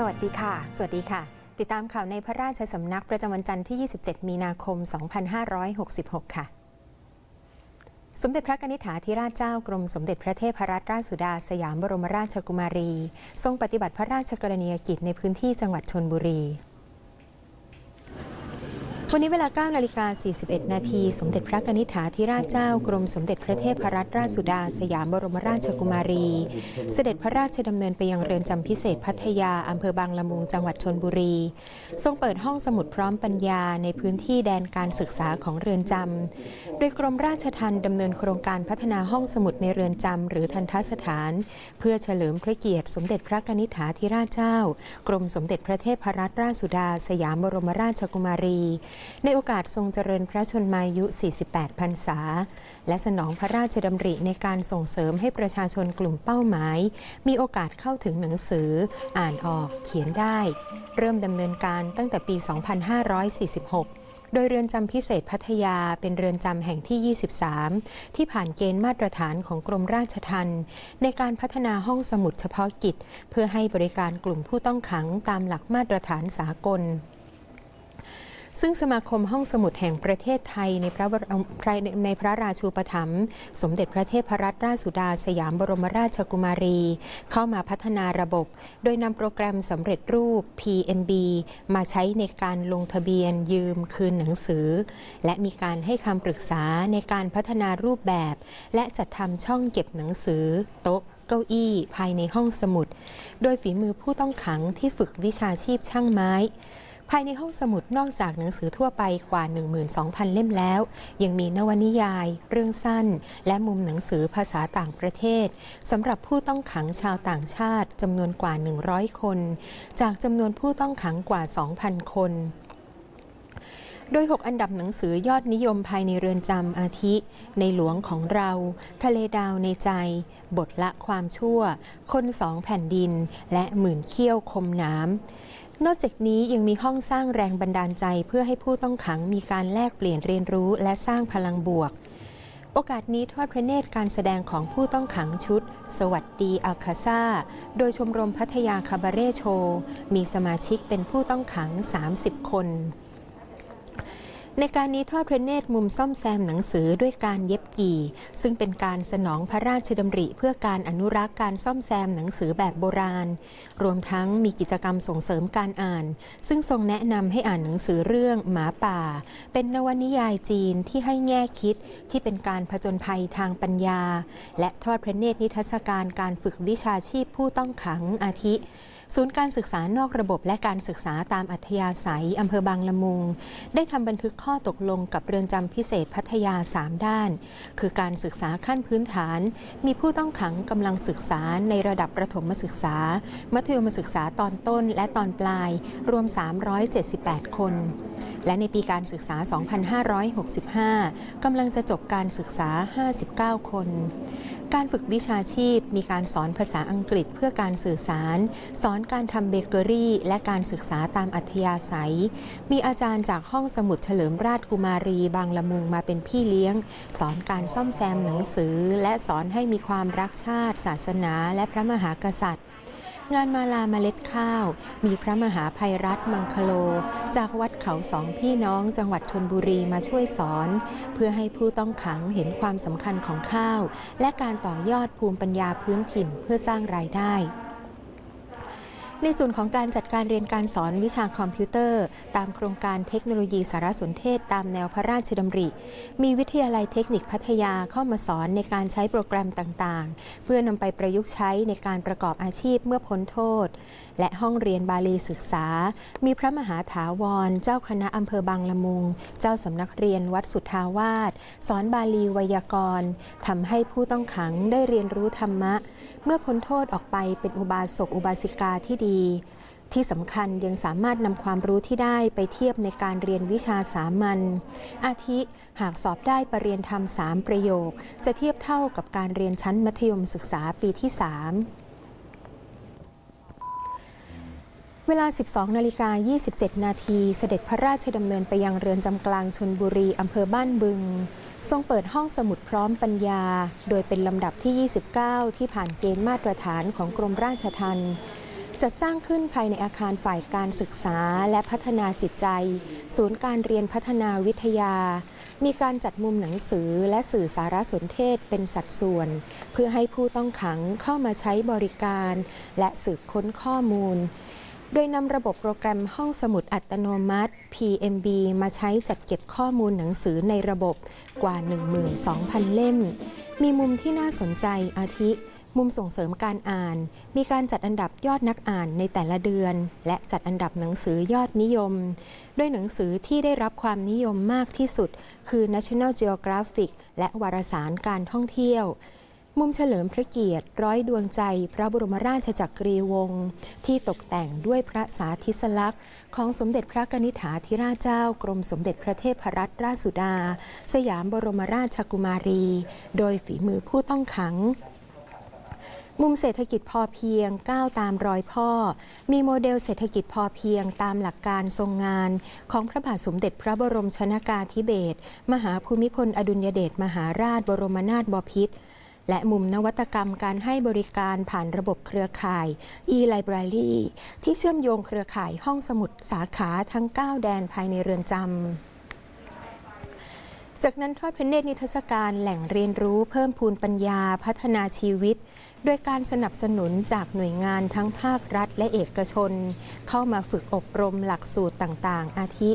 สวัสดีค่ะ สวัสดีค่ะ ติดตามข่าวในพระราชสำนักประจำวันจันทร์ที่ 27 มีนาคม 2566 ค่ะสมเด็จพระนิษฐาธิราชเจ้ากรมสมเด็จพระเทพรัตนราชสุดาสยามบรมราชกุมารี ทรงปฏิบัติพระราชกรณียกิจในพื้นที่จังหวัดชนบุรี วันนี้เวลา9นาฬิกา 41 นาที สมเด็จพระนิษฐาธิราชเจ้ากรมสมเด็จพระเทพรัตนราชสุดา สยามบรมราชกุมารี เสด็จพระราชดำเนินไปยังเรือนจำพิเศษพัทยาอำเภอบางละมุงจังหวัดชนบุรี ทรงเปิดห้องสมุดพร้อมปัญญาในพื้นที่แดนการศึกษาของเรือนจำ โดยกรมราชทัณฑ์ดำเนินโครงการพัฒนาห้องสมุดในเรือนจำหรือทันทสถาน เพื่อเฉลิมพระเกียรติ สมเด็จพระนิษฐาธิราชเจ้า กรมสมเด็จพระเทพรัตนราชสุดา สยามบรมราชกุมารีในโอกาสทรงเจริญพระชนมายุ 48 พรรษา และสนองพระราชดำริในการส่งเสริมให้ประชาชนกลุ่มเป้าหมาย มีโอกาสเข้าถึงหนังสือ อ่านออกเขียนได้ เริ่มดำเนินการตั้งแต่ปี 2546โดยเรือนจำพิเศษพัทยาเป็นเรือนจำแห่งที่ 23 ที่ผ่านเกณฑ์มาตรฐานของกรมราชทัณฑ์ในการพัฒนาห้องสมุดเฉพาะกิจ เพื่อให้บริการกลุ่มผู้ต้องขังตามหลักมาตรฐานสากล ซึ่งสมาคมห้องสมุดแห่งประเทศไทยในพระรมในพระราชูปถัมภ์สมเด็จพระเทพรัตนราชสุดาสยามบรมราชกุมารี เข้ามาพัฒนาระบบ โดยนำโปรแกรมสำเร็จรูป PMB มาใช้ในการลงทะเบียนยืมคืนหนังสือ และมีการให้คำปรึกษาในการพัฒนารูปแบบ และจัดทำช่องเก็บหนังสือโต๊ะเก้าอี้ภายในห้องสมุด โดยฝีมือผู้ต้องขังที่ฝึกวิชาชีพช่างไม้ ภายในห้องสมุดนอกจากหนังสือทั่วไปกว่า 12,000 เล่มแล้ว ยังมีนวนิยาย เรื่องสั้น และมุมหนังสือภาษาต่างประเทศสำหรับผู้ต้องขังชาวต่างชาติจำนวนกว่า 100 คน จากจำนวนผู้ต้องขังกว่า 2,000 คนโดย 6 อันดับหนังสือยอดนิยมภายในเรือนจำอาทิ ในหลวงของเรา ทะเลดาวในใจ บทละความชั่ว คนสองแผ่นดิน และหมื่นเขี้ยวคมน้ำ นอกจากนี้ยังมีห้องสร้างแรงบันดาลใจเพื่อให้ผู้ต้องขังมีการแลกเปลี่ยนเรียนรู้และสร้างพลังบวก โอกาสนี้ทอดพระเนตรการแสดงของผู้ต้องขังชุด สวัสดีอัลคาซาโดยชมรมพัทยาคาบาเร่โชว์ มีสมาชิกเป็นผู้ต้องขัง 30 คน ในการนี้ทอดพระเนตรมุมซ่อมแซมหนังสือด้วยการเย็บกี่ ซึ่งเป็นการสนองพระราชดำริเพื่อการอนุรักษ์การซ่อมแซมหนังสือแบบโบราณ รวมทั้งมีกิจกรรมส่งเสริมการอ่าน ซึ่งทรงแนะนำให้อ่านหนังสือเรื่องหมาป่า เป็นนวนิยายจีนที่ให้แง่คิดที่เป็นการผจญภัยทางปัญญา และทอดพระเนตรนิทรรศการการฝึกวิชาชีพผู้ต้องขังอาทิ ศูนย์การศึกษานอกระบบและการศึกษาตามอัธยาศัยอำเภอบางละมุง ได้ทำบันทึกข้อตกลงกับเรือนจำพิเศษพัทยา 3 ด้าน คือการศึกษาขั้นพื้นฐาน มีผู้ต้องขังกำลังศึกษาในระดับประถมศึกษา มัธยมศึกษาตอนต้นและตอนปลาย รวม 378 คน และในปีการศึกษา 2565 กำลังจะจบการศึกษา 59 คน การฝึกวิชาชีพมีการสอนภาษาอังกฤษเพื่อการสื่อสาร สอนการทำเบเกอรี่ และการศึกษาตามอัธยาศัย มีอาจารย์จากห้องสมุดเฉลิมราชกุมารีบางละมุงมาเป็นพี่เลี้ยง สอนการซ่อมแซมหนังสือ และสอนให้มีความรักชาติ ศาสนา และพระมหากษัตริย์ งานมาลาเมล็ดข้าว มีพระมหาภัยรัตมังคโล จากวัดเขาสองพี่น้องจังหวัดชนบุรีมาช่วยสอน เพื่อให้ผู้ต้องขังเห็นความสำคัญของข้าว และการต่อยอดภูมิปัญญาพื้นถิ่นเพื่อสร้างรายได้ ในส่วนของการจัดการเรียนการสอนวิชาคอมพิวเตอร์ ตามโครงการเทคโนโลยีสารสนเทศ ตามแนวพระราชดำริ มีวิทยาลัยเทคนิคพัทยาเข้ามาสอนในการใช้โปรแกรมต่างๆ เพื่อนำไปประยุกต์ใช้ในการประกอบอาชีพเมื่อพ้นโทษ และห้องเรียนบาลีศึกษา มีพระมหาถาวร เจ้าคณะอำเภอบางละมุง เจ้าสำนักเรียนวัดสุทธาวาสสอนบาลีไวยากรณ์ทำให้ผู้ต้องขังได้เรียนรู้ธรรมะ เมื่อพ้นโทษออกไปเป็นอุบาสกอุบาสิกาที่ดี ที่สำคัญยังสามารถนำความรู้ที่ได้ไปเทียบในการเรียนวิชาสามัญอาทิหากสอบได้ประเรียนธรรมสามประโยค จะเทียบเท่ากับการเรียนชั้นมัธยมศึกษาปีที่สาม เวลา 12 นาฬิกา 27 นาทีเสด็จพระราชดำเนินไปยังเรือนจำกลางชนบุรีอำเภอบ้านบึง ทรงเปิดห้องสมุดพร้อมปัญญา โดยเป็นลำดับที่ 29 ที่ผ่านเกณฑ์มาตรฐานของกรมราชทัณฑ์จจัดสร้างขึ้นภายในอาคารฝ่ายการศึกษาและพัฒนาจิตใจ ศูนย์การเรียนพัฒนาวิทยา มีการจัดมุมหนังสือและสื่อสารสนเทศเป็นสัดส่วน เพื่อให้ผู้ต้องขังเข้ามาใช้บริการ และสืบค้นข้อมูล โดยนำระบบโปรแกรมห้องสมุดอัตโนมัติ PMB มาใช้จัดเก็บข้อมูลหนังสือในระบบกว่า 12,000 เล่ม มีมุมที่น่าสนใจอาทิ มุมส่งเสริมการอ่าน มีการจัดอันดับยอดนักอ่านในแต่ละเดือน และจัดอันดับหนังสือยอดนิยมโดยหนังสือที่ได้รับความนิยมมากที่สุด คือ National Geographic และวารสารการท่องเที่ยว มุมเฉลิมพระเกียรติ ร้อยดวงใจ พระบรมราชจักรีวงศ์ที่ตกแต่งด้วยพระสาธิสลักษณ์ ของสมเด็จพระกนิษฐาธิราชเจ้ากรมสมเด็จพระเทพรัตนราชสุดา สยามบรมราชกุมารี โดยฝีมือผู้ต้องขังมุมเศรษฐกิจพอเพียงก้าวตามรอยพ่อ มีโมเดลเศรษฐกิจพอเพียงตามหลักการทรงงาน ของพระบาทสมเด็จพระบรมชนากาธิเบศรมหาภูมิพลอดุลยเดชมหาราชบรมนาถบพิตร และมุมนวัตกรรมการให้บริการผ่านระบบเครือข่าย e-library ที่เชื่อมโยงเครือข่ายห้องสมุดสาขาทั้ง 9 แดนภายในเรือนจำจากนั้นทอดพระเนตรนิทรรศการแหล่งเรียนรู้เพิ่มพูนปัญญาพัฒนาชีวิต โดยการสนับสนุนจากหน่วยงานทั้งภาครัฐและเอกชน เข้ามาฝึกอบรมหลักสูตรต่างๆ อาทิ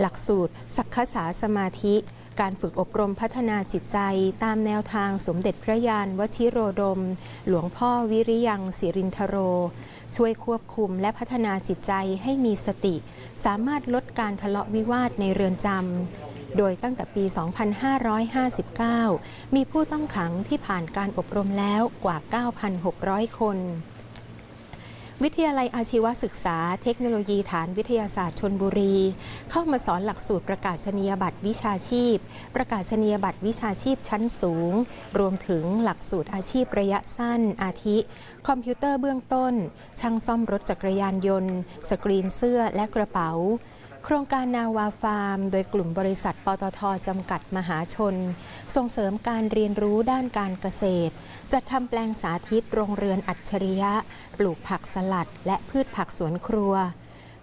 หลักสูตร สักษาสมาธิ การฝึกอบรมพัฒนาจิตใจ ตามแนวทางสมเด็จพระยานวชิโรดม หลวงพ่อวิริยังสิรินทโร ช่วยควบคุมและพัฒนาจิตใจให้มีสติ สามารถลดการทะเลาะวิวาทในเรือนจำ โดยตั้งแต่ปี 2559 มีผู้ต้องขังที่ผ่านการอบรมแล้วกว่า 9,600 คน วิทยาลัยอาชีวศึกษา เทคโนโลยีฐานวิทยาศาสตร์ชนบุรี เข้ามาสอนหลักสูตรประกาศนียบัตรวิชาชีพ ประกาศนียบัตรวิชาชีพชั้นสูง รวมถึงหลักสูตรอาชีพระยะสั้น อาทิ คอมพิวเตอร์เบื้องต้น ช่างซ่อมรถจักรยานยนต์ สกรีนเสื้อและกระเป๋า โครงการนาวาฟาร์ม โดยกลุ่มบริษัทปตทจำกัดมหาชน ส่งเสริมการเรียนรู้ด้านการเกษตร จัดทำแปลงสาธิตโรงเรือนอัจฉริยะ ปลูกผักสลัด และพืชผักสวนครัว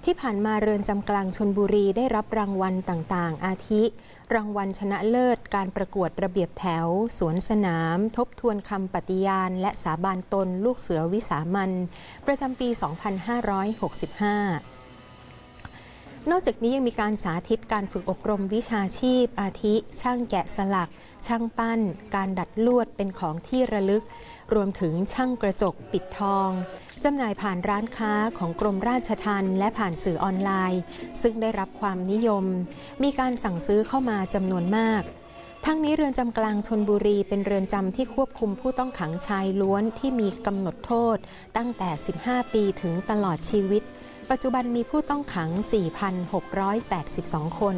ที่ผ่านมาเรือนจำกลางชนบุรีได้รับรางวัลต่างๆ อาทิ รางวัลชนะเลิศ การประกวดระเบียบแถว สวนสนาม ทบทวนคำปฏิญาณ และสาบานตน ลูกเสือวิสามันประจำปี 2565 นอกจากนี้ยังมีการสาธิตการฝึกอบรมวิชาชีพ อาทิ ช่างแกะสลัก ช่างปั้น การดัดลวดเป็นของที่ระลึก รวมถึงช่างกระจกปิดทองจำหน่ายผ่านร้านค้าของกรมราชทัณฑ์และผ่านสื่อออนไลน์ ซึ่งได้รับความนิยม มีการสั่งซื้อเข้ามาจำนวนมากทั้งนี้เรือนจำกลางชนบุรีเป็นเรือนจำที่ควบคุมผู้ต้องขังชายล้วนที่มีกำหนดโทษ ตั้งแต่ 15 ปีถึงตลอดชีวิต ปัจจุบันมีผู้ต้องขัง 4,682 คน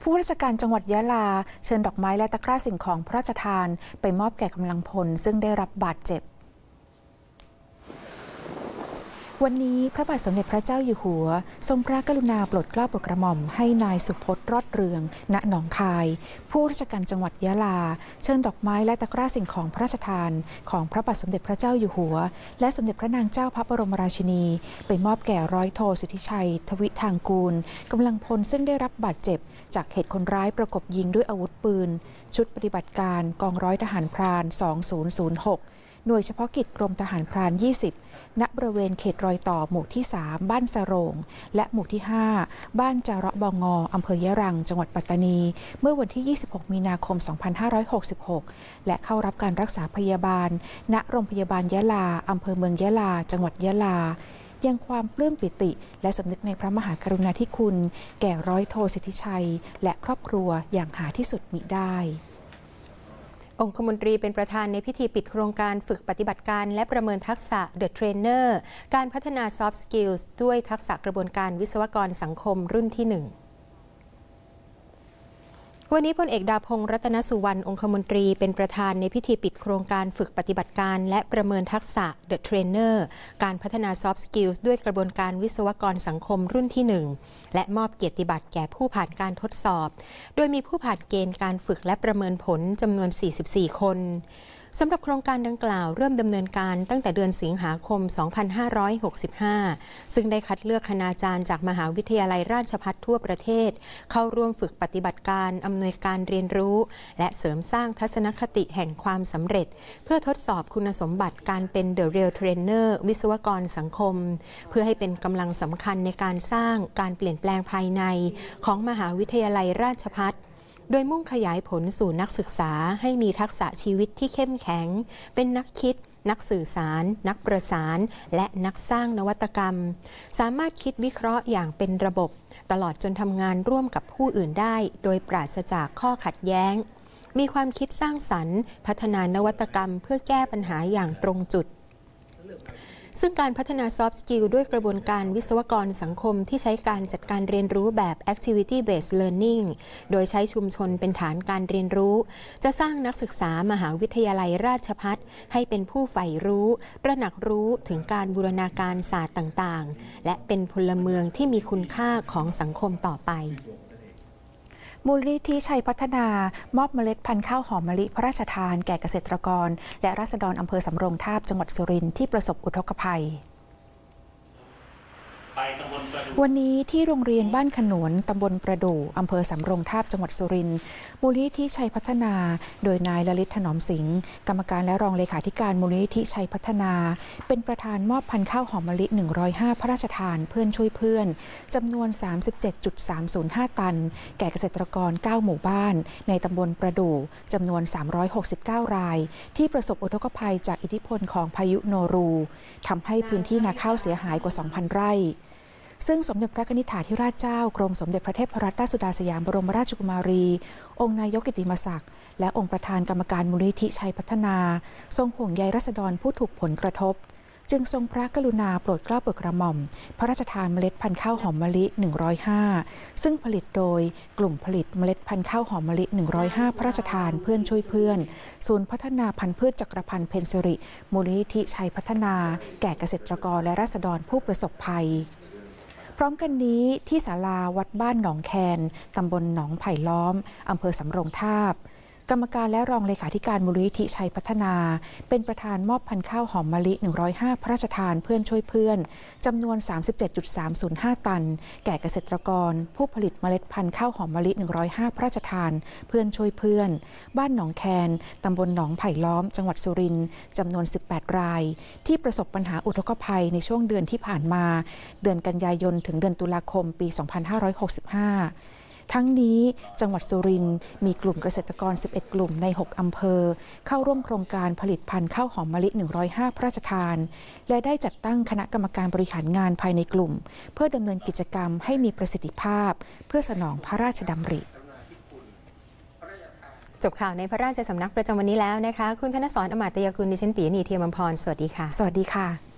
ผู้ราชการจังหวัดยะลา เชิญดอกไม้และตะกร้าสิ่งของพระราชทาน ไปมอบแก่กำลังพลซึ่งได้รับบาดเจ็บ วันนี้พระบาทสมเด็จพระเจ้าอยู่หัว ทรงพระกรุณาโปรดเกล้าโปรดกระหม่อมให้นายสุพจน์รอดเรือง ณหนองคาย ผู้ราชการจังหวัดยะลา เชิญดอกไม้และตะกร้าสิ่งของพระราชทาน ของพระบาทสมเด็จพระเจ้าอยู่หัว และสมเด็จพระนางเจ้าพระบรมราชินี ไปมอบแก่ร้อยโทสิทธิชัย ทวิทางกูลกำลังพลซึ่งได้รับบาดเจ็บ จากเหตุคนร้ายประกบยิงด้วยอาวุธปืน ชุดปฏิบัติการกองร้อยทหารพราน 2006 หน่วยเฉพาะกิจกรมทหารพราน 20 ณ บริเวณเขตรอยต่อหมู่ที่ 3 บ้านสะรง และหมู่ที่ 5 บ้านจาระบองออำเภอยะรัง จังหวัดปัตตานี เมื่อวันที่ 26 มีนาคม 2566 และเข้ารับการรักษาพยาบาล ณ โรงพยาบาลยะลา อำเภอเมืองยะลา จังหวัดยะลายังความปลื้มปิติ และสำนึกในพระมหากรุณาธิคุณ แก่ร้อยโทสิทธิชัย และครอบครัวอย่างหาที่สุดมิได้ องคมนตรีเป็นประธานในพิธีปิดโครงการฝึกปฏิบัติการ และประเมินทักษะ The Trainer การพัฒนา Soft Skills ด้วยทักษะกระบวนการวิศวกรสังคมรุ่นที่ 1 วันนี้พลเอกดาพงศ์รัตนสุวรรณองคมนตรีเป็นประธานในพิธีปิดโครงการฝึกปฏิบัติการ และประเมินทักษะ The Trainer การพัฒนา Soft Skills ด้วยกระบวนการวิศวกรสังคมรุ่นที่ 1 และมอบเกียรติบัตรแก่ผู้ผ่านการทดสอบ โดยมีผู้ผ่านเกณฑ์การฝึกและประเมินผลจำนวน 44 คน สำหรับโครงการดังกล่าวเริ่มดำเนินการตั้งแต่เดือนสิงหาคม 2565 ซึ่งได้คัดเลือกคณาจารย์จากมหาวิทยาลัยราชภัฏทั่วประเทศ เข้าร่วมฝึกปฏิบัติการอำนวยการเรียนรู้ และเสริมสร้างทัศนคติแห่งความสำเร็จ เพื่อทดสอบคุณสมบัติการเป็น The Real Trainer วิศวกรสังคม เพื่อให้เป็นกำลังสำคัญในการสร้างการเปลี่ยนแปลงภายในของมหาวิทยาลัยราชภัฏ โดยมุ่งขยายผลสู่นักศึกษาให้มีทักษะชีวิตที่เข้มแข็ง เป็นนักคิด นักสื่อสาร นักประสาน และนักสร้างนวัตกรรม สามารถคิดวิเคราะห์อย่างเป็นระบบ ตลอดจนทำงานร่วมกับผู้อื่นได้ โดยปราศจากข้อขัดแย้ง มีความคิดสร้างสรรค์ พัฒนานวัตกรรมเพื่อแก้ปัญหาอย่างตรงจุด ซึ่งการพัฒนา soft skill ด้วยกระบวนการวิศวกรสังคมที่ใช้การจัดการเรียนรู้แบบ activity based learning โดยใช้ชุมชนเป็นฐานการเรียนรู้ จะสร้างนักศึกษามหาวิทยาลัยราชพัฒให้เป็นผู้ใฝ่รู้ตระหนักรู้ถึงการบูรณาการศาสตร์ต่าง ๆ และเป็นพลเมืองที่มีคุณค่าของสังคมต่อไป มูลนิธิชัยพัฒนามอบเมล็ดพันธุ์ข้าวหอมมะลิพระราชทานแก่เกษตรกร และราษฎรอำเภอสำโรงทาบจังหวัดสุรินทร์ที่ประสบอุทกภัย ไปตำบลประดู วันนี้ที่โรงเรียนบ้านขนวนตำบลประดู่อำเภอสำโรงทาบจังหวัดสุรินทร์มูลนิธิชัยพัฒนา โดยนายลลิตถนอมสิงห์กรรมการและรองเลขาธิการมูลนิธิชัยพัฒนา เป็นประธานมอบพันธุ์ข้าวหอมมะลิ 105 พระราชทานเพื่อนช่วยเพื่อนจำนวน 37.305 ตัน แก่เกษตรกร 9 หมู่บ้าน ในตำบลประดู่จำนวน 369 ราย ที่ประสบอุทกภัยจากอิทธิพลของพายุโนรูทำให้พื้นที่นาข้าวเสียหายกว่า 2,000 ไร่ ซึ่งสมเด็จพระนิธิถาธิราชเจ้ากรมสมเด็จพระเทพรัตนราชสุดาสยามบรมราชกุมารี องค์นายกกิติมศักดิ์และองค์ประธานกรรมการมูลนิธิชัยพัฒนา ทรงห่วงใยรัษฎรผู้ถูกผลกระทบ จึงทรงพระกรุณาโปรดเกล้าโปรดกระหม่อม พระราชทานเมล็ดพันธุ์ข้าวหอมมะลิ 105 ซึ่งผลิตโดยกลุ่มผลิตเมล็ดพันธุ์ข้าวหอมมะลิ 105 พระราชทานเพื่อนช่วยเพื่อน ศูนย์พัฒนาพันธุ์พืชจักรพันธ์เพนสิริมูลนิธิชัยพัฒนา แก่เกษตรกรและราษฎรผู้ประสบภัย ร้อมกันนี้ที่ศาลาวัดบ้านหนองแคนตำบลหนองไผ่ล้อมอำเภอสำโรงทาบ กรรมการและรองเลขาธิการมูลนิธิชัยพัฒนา เป็นประธานมอบพันธุ์ข้าวหอมมะลิ 105 พระราชทานเพื่อนช่วยเพื่อนจำนวน 37.305 ตัน แก่เกษตรกร ผู้ผลิตเมล็ดพันธุ์ข้าวหอมมะลิ 105 พระราชทาน เพื่อนช่วยเพื่อน บ้านหนองแคนตำบลหนองไผ่ล้อม จังหวัดสุรินทร์จำนวน 18 ราย ที่ประสบปัญหาอุทกภัยในช่วงเดือนที่ผ่านมา เดือนกันยายนถึงเดือนตุลาคมปี 2565 ทั้งนี้จังหวัดสุรินทร์มีกลุ่มเกษตรกร 11 กลุ่มใน 6 อำเภอ เข้าร่วมโครงการผลิตพันธุ์ข้าวหอมมะลิ 105 พระราชทาน และได้จัดตั้งคณะกรรมการบริหารงานภายในกลุ่ม เพื่อดำเนินกิจกรรมให้มีประสิทธิภาพ เพื่อสนองพระราชดำริจบข่าวในพระราชสำนักประจำวันนี้แล้วนะคะ คุณธนสรอมาตยกุลดิฉันปียนีเทียมอมพร สวัสดีค่ะ สวัสดีค่ะ